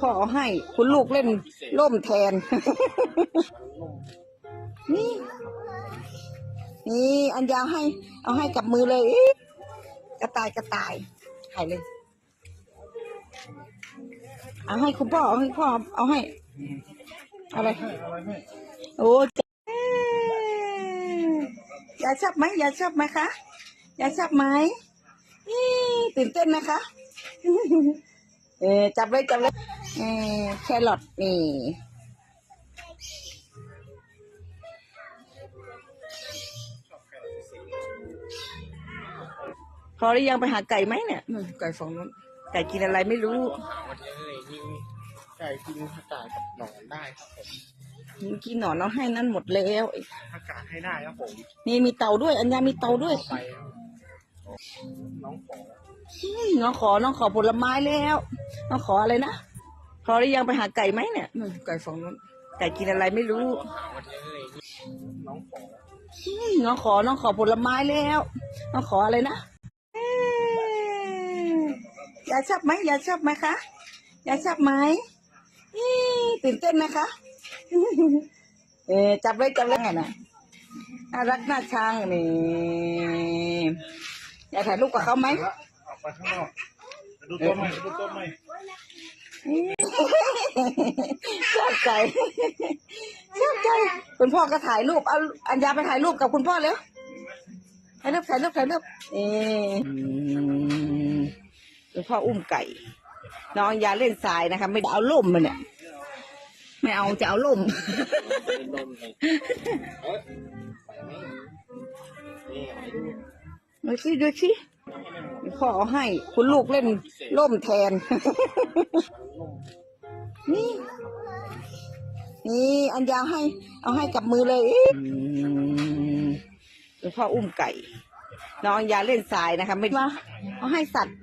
พ่อเอาให้คุณลูกเล่นล่มแทน นี่ นี่อันยาให้ เอาให้กับมือเลย กระต่ายกระต่ายถ่ายเลย เอาให้คุณพ่อ เอาให้พ่อ เอาให้ อะไร โอ้เจ๊ยายชอบไหมยายชอบไหมคะยายชอบไหมตื่นเต้นไหมคะ เออจับเลยจับเลยเออแครอทนี่พอหรือยังไปหาไก่ไหมเนี่ยนู่นไก่ฝั่งนู้นไก่กินอะไรไม่รู้วันนี้เลยยิงไก่กินผักกาดกับหนอนได้ครับผมเมื่อกี้หนอนเราให้นั่นหมดแล้วผักกาดให้ได้ครับผมนี่มีเตาด้วย อัญญามีเตาด้วยไปครับน้องขอ อืมน้องขอน้องขอผลไม้แล้ว น้องขออะไรนะพอหรือยังไปหาไก่ไหมเนี่ยนู่นไก่ฝั่งนู้นไก่กินอะไรไม่รู้วันนี้เลยน้องขออืมน้องขอน้องขอผลไม้แล้วน้องขออะไรนะเอ๊ะยายชอบไหมยายชอบไหมคะยายชอบไหมอี้ตื่นเต้นไหมคะเออจับเลยจับเลยไงน่ะน่ารักน่าชังนี่อยากถ่ายรูปกับเขาไหมออกไปข้างนอกไป ดูต้นใหม่ไปดูต้นใหม่ชอบใจชอบใจ คุณพ่อก็ถ่ายรูป เอาอัญญาไปถ่ายรูปกับคุณพ่อเร็วถ่ายรูปถ่ายรูปถ่ายรูปเออคุณพ่ออุ้มไก่ น้องอัญญาเล่นทรายนะคะ ไม่ได้เอาล่มมันเนี่ย ไม่เอาจะเอาล่มเป็นลมเลยเอ้ยไปไหมนี่ไปดูดูสิดูสิ พ่อเอาให้คุณลูกเล่นล่มแทน นี่ นี่อันยาให้ เอาให้กับมือเลยอี๊ดคุณพ่ออุ้มไก่ น้องอัญญาเล่นทรายนะคะไม่มาเอาให้สัตว์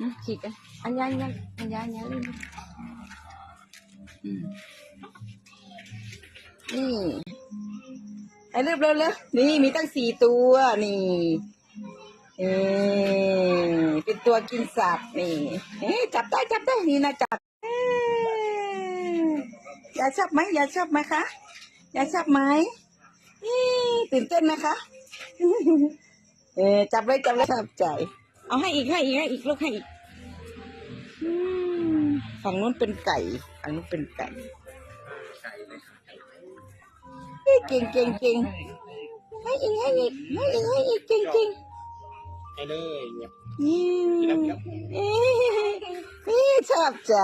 นะฉีกกันอัญญาอัญญาอัญญาอัญญาเล่นอืมนี่ไอ้เร็วเร็วเร็วนี่มีตั้งสี่ตัวนี่ เออเป็นตัวกินสัตว์นี่เอ๊ะจับได้จับได้นี่นะจับเอ๊ะยายชอบไหมยายชอบไหมคะยายชอบไหมตื่นเต้นไหมคะเออจับเลยจับเลยชอบใจเอาให้อีกให้อีกให้อีกลูกให้อีกอืมฝั่งนู้นเป็นไก่ฝั่งนู้นเป็นไก่เฮ้เก่งเก่งเก่งให้อีกให้อีกให้อีกให้อีกเก่งเก่ง ให้เลยเงียบนี่กินแล้วกินแล้วเอ๊ะนี่ชอบใจ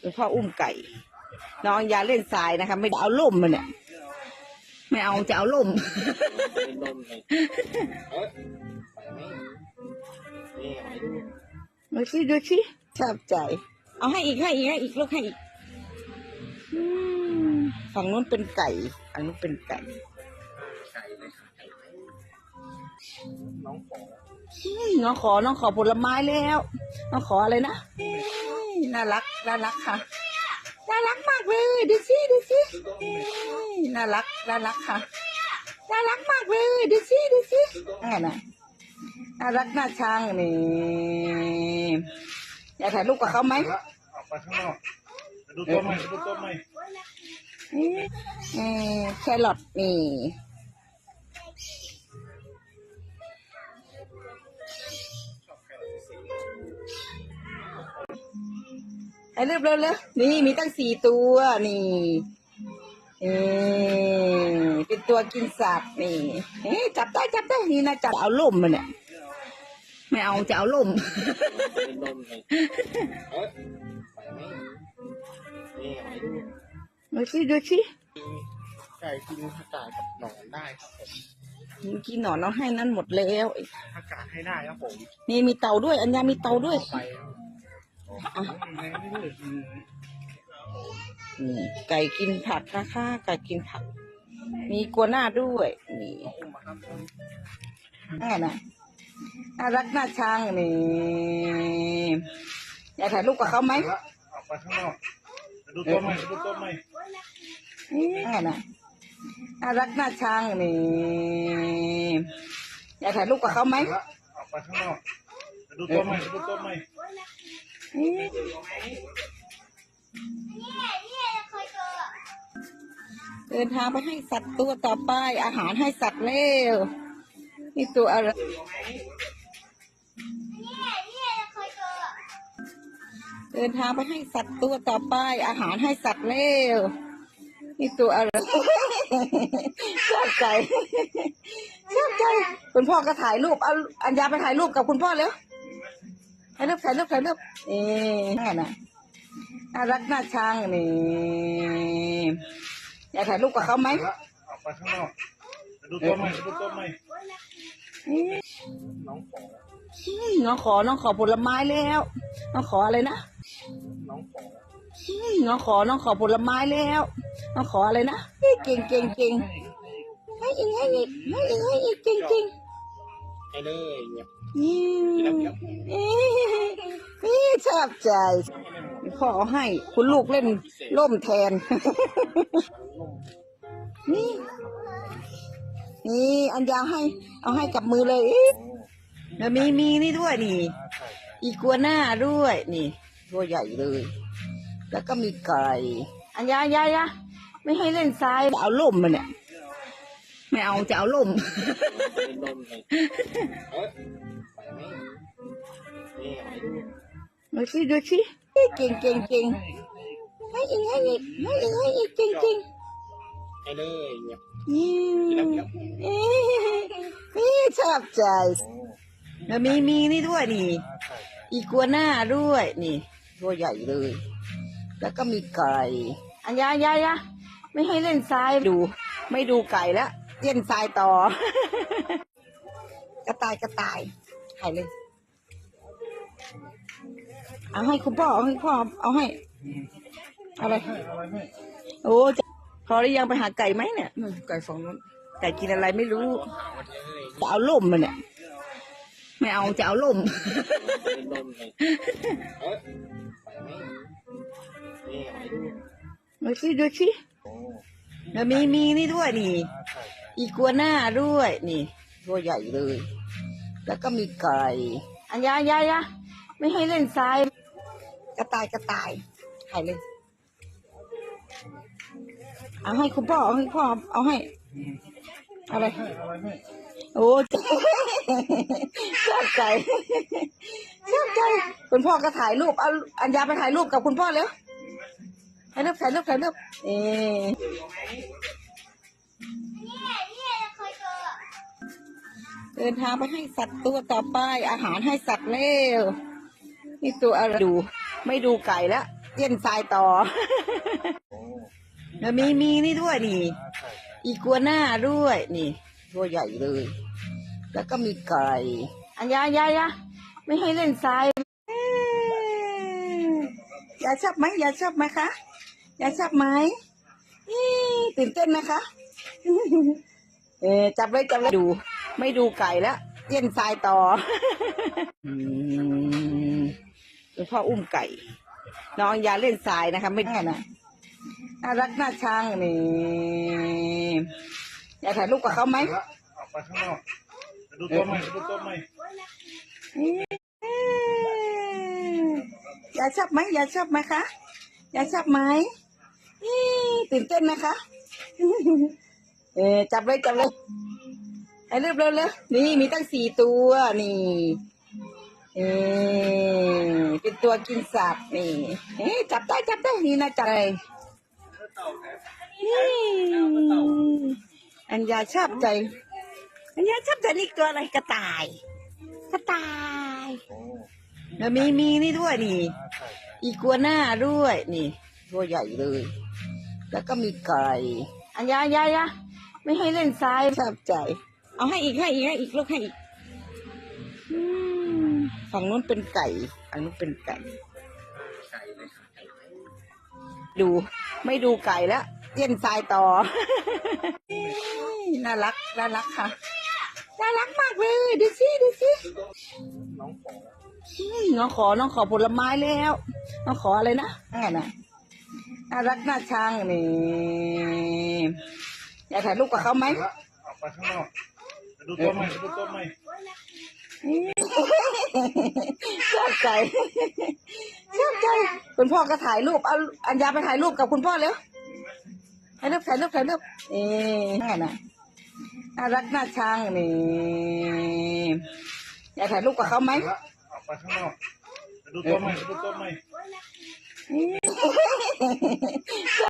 คุณพ่ออุ้มไก่ น้องอัญญาเล่นทรายนะคะ ไม่ได้เอาล่มมันเนี่ย ไม่เอาจะเอาล่มเป็นลมเลยเอ้ยไปไหมนี่ไปดูดูสิดูสิชอบใจ เอาให้อีกให้อีกให้อีกลูกให้อีกอืมฝั่งนู้นเป็นไก่ฝั่งนู้นเป็นไก่ไก่ น้องขออืมน้องขอ น้องขอผลไม้แล้ว น้องขออะไรนะเอ้ยน่ารักน่ารักค่ะน่ารักมากเลยดูสิดูสิเอ้ยน่ารัก น่ารักค่ะ น่ารักมากเลย ดูสิ ดูสินั่นน่ะน่ารักน่าชังนี่ อยากถ่ายรูปกับเขาไหมออกไปข้างนอกไปดูต้นใหม่ไปดูต้นใหม่เออแครอทนี่ ไอ้เร็วเร็วเร็วนี่มีตั้งสี่ตัวนี่เออเป็นตัวกินสัตว์นี่เอ๊ะจับได้จับได้นี่นะจับเอาล่มมันเนี่ยไม่เอาจะเอาล่มเป็นลมเลยเอ้ยไปไหมนี่ไปดูดูสิดูสิไก่กินผักกาดกับหนอนได้ครับผมเมื่อกี้หนอนเราให้นั่นหมดแล้วผักกาดให้ได้ครับผมนี่มีเตาด้วย อัญญามีเตาด้วยไปครับ นี่ไก่กินผักนะคะไก่กินผัก มีกัวหน้าด้วยนี่อุ้มมาครับนั่นน่ะน่ารักน่าชังนี่อยากถ่ายรูปกับเขาไหมออกไปข้างนอกไปดูต้นใหม่ไปดูต้นใหมนั่นน่ะน่ารักน่าชังนี่อยากถ่ายรูปกับเขาไหมออกไปข้างนอกไปดูต้นใหม่ไปดูต้นใหม เดินทางไปให้สัตว์ตัวต่อไป อาหารให้สัตว์เร็วนี่ตัวอะไรเดินทางไปให้สัตว์ตัวต่อไป อาหารให้สัตว์เร็วนี่ตัวอะไรชอบใจชอบใจ คุณพ่อก็ถ่ายรูปเอาอัญญาไปถ่ายรูปกับคุณพ่อเร็ว ถ่ายรูปถ่ายรูปถ่ายรูปเอ๊น่าน่ะน่ารักน่าชังนี่อยากถ่ายรูปกับเขาไหมออกไปข้างนอกไปดูต้นไม้ไปดูต้นไม้อืมน้องขอน้องขอน้องขอผลไม้แล้ว น้องขออะไรนะน้องขอน้องขอน้องขอผลไม้แล้ว น้องขออะไรนะเฮ้ยเก่งเก่งเก่งให้อีกให้อีกให้อีกให้อีกเก่งเก่งให้เลยเงียบ นี่นี่ชอบใจ พ่อเอาให้คุณลูกเล่นล่มแทน นี่ นี่อันยาให้ เอาให้กับมือเลยแล้วมีมีนี่ด้วยนี่ อีกัวหน้าด้วยนี่ ตัวใหญ่เลย แล้วก็มีไก่อันยายายาไม่ให้เล่นทรายเอาล่มมาเนี่ย ไม่เอาจะเอาล่ม ดูดูสิดูสิเก่งเก่งเก่งให้อีกให้อีกให้อีกให้อีกเก่งเก่งให้เลยเงียบนี่กินแล้วกินแล้วเอ๊ะนี่ชอบใจแล้วมีมีนี่ด้วยนี่ อีกัวหน้าด้วยนี่ ตัวใหญ่เลย แล้วก็มีไก่อันยายายาไม่ให้เล่นทรายดู ไม่ดูไก่แล้วเล่นทรายต่อ กระต่ายกระต่ายถ่ายเลย เอาให้คุณพ่อเอาให้พ่อเอาให้อะไรอะไรให้โอ้จะพอหรือยังไปหาไก่ไหมเนี่ยนู่นไก่ฟองนู้นไก่กินอะไรไม่รู้วันนี้เลยจะเอาล่มมาเนี่ยไม่เอาจะเอาล่มเป็นลมเลยเอ้ยไปไหมนี่ไปดูดูสิดูสิแล้วมีมีนี่ด้วยนี่ อีกัวหน้าด้วยนี่ตัวใหญ่เลย แล้วก็มีไก่ อันยายายาไม่ให้เล่นทราย กระต่ายกระต่ายถ่ายเลย เอาให้คุณพ่อ เอาให้พ่อ เอาให้ อะไร โอ้ชอบใจชอบใจ คุณพ่อก็ถ่ายรูป เอาอัญญาไปถ่ายรูปกับคุณพ่อเร็วถ่ายรูปถ่ายรูปถ่ายรูปเอ๊เดินทางไปให้สัตว์ตัวต่อไป อาหารให้สัตว์เร็วนี่ตัวอะไรดู ไม่ดูไก่แล้วเล่นทรายต่อ แล้วมีมีนี่ด้วยนี่ อีกัวหน้าด้วยนี่ ตัวใหญ่เลย แล้วก็มีไก่ อันยายายาไม่ให้เล่นทรายอยยายชอบไหมยายชอบไหมคะยายชอบไหมตื่นเต้นไหมคะ เออจับเลยจับเลยดู ไม่ดูไก่แล้วเล่นทรายต่ออืม เป็นพ่ออุ้มไก่ น้องอยาเล่นทรายนะคะ ไม่ได้นะน่ารักน่าชังนี่อยากถ่ายรูปกับเขาไหมออกไปข้างนอกไปดูต้นไม้ไปดูต้นไม้ยายชอบไหมยายชอบไหมคะยายชอบไหมตื่นเต้นไหมคะเออจับเลยจับเลยไอ้เร็วเร็วเร็วนี่มีตั้งสี่ตัวนี่ เออเป็นตัวกินสัตว์นี่เอ๊ะจับได้จับได้นี่นะจับเลยนี่อัญญาชอบใจ อัญญาชอบใจนี่ตัวอะไรกระต่าย กระต่ายแล้วมีมีนี่ด้วยนี่ อีกัวหน้าด้วยนี่ ตัวใหญ่เลย แล้วก็มีไก่อันยายายาไม่ให้เล่นทรายชอบใจ เอาให้อีกให้อีกให้อีกลูกให้อีกอืม ฝั่งนู้นเป็นไก่ฝั่งนู้นเป็นไก่ไก่เลยค่ะดูไม่ดูไก่แล้วเล่นทรายต่อ น่ารักน่ารักค่ะ น่ารักมากเลยดูสิดูสิน้องขออืมน้องขอน้องขอผลไม้แล้ว น้องขออะไรนะนั่นน่ะน่ารักน่าชังนี่อยากถ่ายรูปกับเขาไหมละออกไปข้างนอกไปดูต้นไม้ไปดูต้นไม้อืม ชอบใจชอบใจ คุณพ่อก็ถ่ายรูป เอาอัญญาไปถ่ายรูปกับคุณพ่อเร็วถ่ายรูปถ่ายรูปถ่ายรูปนี่นั่นน่ะน่ารักน่าชังนี่อยากถ่ายรูปกับเขาไหมออกไปข้างนอกไปดูต้นไม้ไปดูต้นไม้